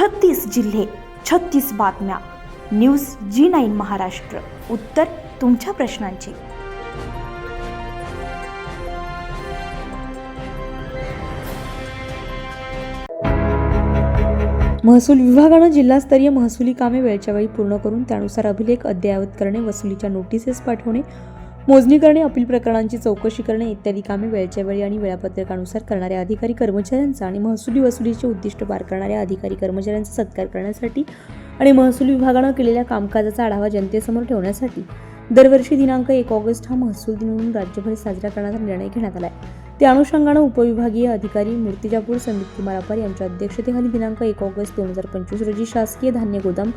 छत्तीस जिल्हे छत्तीस बातम्या. News G nine Maharashtra. उत्तर तुमच्या प्रश्नांची. महसूल विभागानं जिल्हास्तरीय महसुली कामे वेळच्या वेळी पूर्ण करून त्यानुसार अभिलेख अद्ययावत करणे वसुलीच्या नोटिसेस पाठवणे मोजणी करणे अपील प्रकरणांची चौकशी करणे इत्यादी कामे वेळच्या वेळी आणि वेळापत्रकानुसार करणाऱ्या अधिकारी कर्मचाऱ्यांचा आणि महसुली वसुलीचे उद्दिष्ट पार करणाऱ्या अधिकारी कर्मचाऱ्यांचा सत्कार करण्यासाठी आणि महसूल विभागानं केलेल्या कामकाजाचा आढावा जनतेसमोर ठेवण्यासाठी दरवर्षी दिनांक एक ऑगस्ट हा महसूल दिन म्हणून राज्यभर साजरा करण्याचा निर्णय घेण्यात आला आहे त्या अनुषंगानं उपविभागीय अधिकारी मूर्तिजापूर संदीप कुमार अपार यांच्या अध्यक्षतेखाली दिनांक एक ऑगस्ट दोन हजार पंचवीस रोजी शासकीय धान्य गोदाम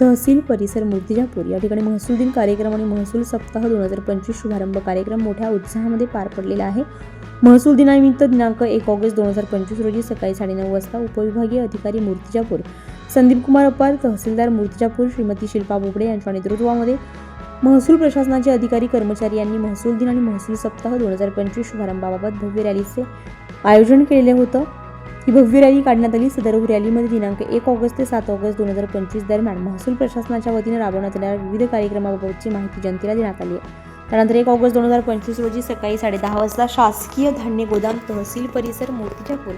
तहसील परिसर मूर्तिजापूर. या ठिकाणी महसूल दिन कार्यक्रम आणि महसूल सप्ताह दोन हजार पंचवीस शुभारंभ कार्यक्रम मोठ्या उत्साहामध्ये पार पडलेला आहे. महसूल दिनानिमित्त दिनांक एक ऑगस्ट दोन हजार पंचवीस रोजी सकाळी साडेनऊ वाजता उपविभागीय अधिकारी मूर्तिजापूर संदीप कुमार अपार तहसीलदार मूर्तिजापूर श्रीमती शिल्पा बोबडे यांच्या नेतृत्वामध्ये महसूल प्रशासनाचे अधिकारी कर्मचारी यांनी महसूल दिन आणि महसूल सप्ताह दोन हजार पंचवीस शुभारंभाबाबत भव्य रॅलीचे आयोजन केलेले होतं. ही भव्य रॅली काढण्यात आली. सदर रॅलीमध्ये दिनांक एक ऑगस्ट ते सात ऑगस्ट दोन हजार पंचवीस दरम्यान महसूल प्रशासनाच्या वतीने राबवण्यात येणाऱ्या विविध कार्यक्रमाबाबतची माहिती जनतेला देण्यात आली आहे. त्यानंतर एक ऑगस्ट दोन हजार पंचवीस रोजी सकाळी साडेदहा वाजता शासकीय धान्य गोदाम तहसील परिसर मूर्तिजापूर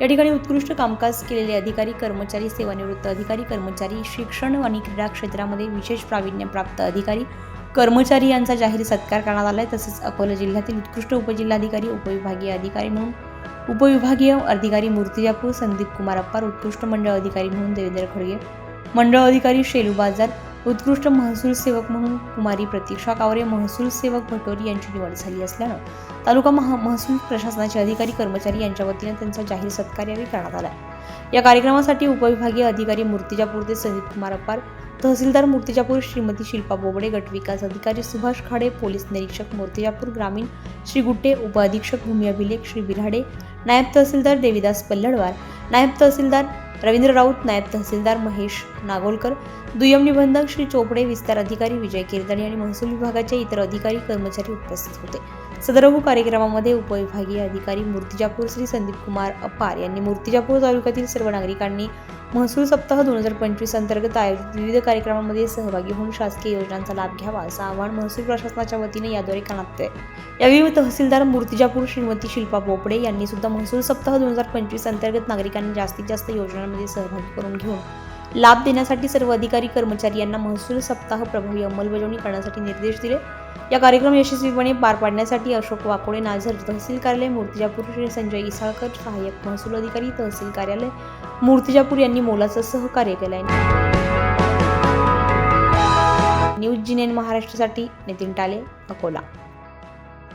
या ठिकाणी उत्कृष्ट कामकाज केलेले अधिकारी कर्मचारी सेवानिवृत्त अधिकारी कर्मचारी शिक्षण आणि क्रीडा क्षेत्रामध्ये विशेष प्रावीण्यप्राप्त अधिकारी कर्मचारी यांचा जाहीर सत्कार करण्यात आला आहे तसेच अकोला जिल्ह्यातील उत्कृष्ट उपजिल्हाधिकारी उपविभागीय अधिकारी म्हणून उपविभागीय अधिकारी मूर्तिजापूर संदीप कुमार अप्पार उत्कृष्ट मंडळ अधिकारी म्हणून देवेंद्र खडगे मंडळ अधिकारी शेलू बाजार उत्कृष्ट महसूल सेवक म्हणून कुमारी प्रतीक्षा कावरे महसूल सेवक भटोरी यांची निवड झाली असल्यानं तालुका महा महसूल प्रशासनाचे अधिकारी कर्मचारी यांच्या वतीने त्यांचा जाहीर सत्कार यावेळी करण्यात आला. या कार्यक्रमासाठी उपविभागीय अधिकारी मूर्तिजापूरचे संदीप कुमार अप्पार तहसीलदार मूर्तिजापूर श्रीमती शिल्पा बोबडे गटविकास अधिकारी सुभाष खाडे पोलीस निरीक्षक मूर्तिजापूर ग्रामीण श्री गुट्टे उपअधीक्षक भूमी अभिलेख श्री बिराडे नायब तहसीलदार देविदास पल्लडवार नायब तहसीलदार रवींद्र राऊत नायब तहसीलदार महेश नागोलकर दुय्यम निबंधक श्री चोपडे विस्तार अधिकारी विजय केरदाणी आणि महसूल विभागाचे इतर अधिकारी कर्मचारी उपस्थित होते. सदरहू कार्यक्रमामध्ये उपविभागीय अधिकारी मूर्तिजापूर श्री संदीप कुमार अपार यांनी मूर्तिजापूर तालुक्यातील सर्व नागरिकांनी महसूल सप्ताह दोन हजार पंचवीस अंतर्गत आयोजित विविध कार्यक्रमांमध्ये सहभागी होऊन शासकीय योजनांचा लाभ घ्यावा असं आवाहन महसूल प्रशासनाच्या वतीने याद्वारे करण्यात आहे यावेळी तहसीलदार मूर्तिजापूर श्रीमती शिल्पा बोपडे यांनी सुद्धा महसूल सप्ताह दोन हजार पंचवीस अंतर्गत नागरिकांनी जास्तीत जास्त योजनांमध्ये सहभागी करून घेऊन लाभ देण्यासाठी सर्व अधिकारी कर्मचारी यांना महसूल सप्ताह प्रभावी अंमलबजावणी करण्यासाठी निर्देश दिले. या कार्यक्रम यशस्वीपणे पार पाडण्यासाठी अशोक वाकोडे नाझर तहसील कार्यालय मूर्तिजापूर श्री संजय इसाळकर सहाय्यक महसूल अधिकारी तहसील कार्यालय मूर्तिजापूर यांनी मोलाचं सहकार्य केलं आहे न्यूज जिनेन महाराष्ट्रासाठी नितीन टाले अकोला.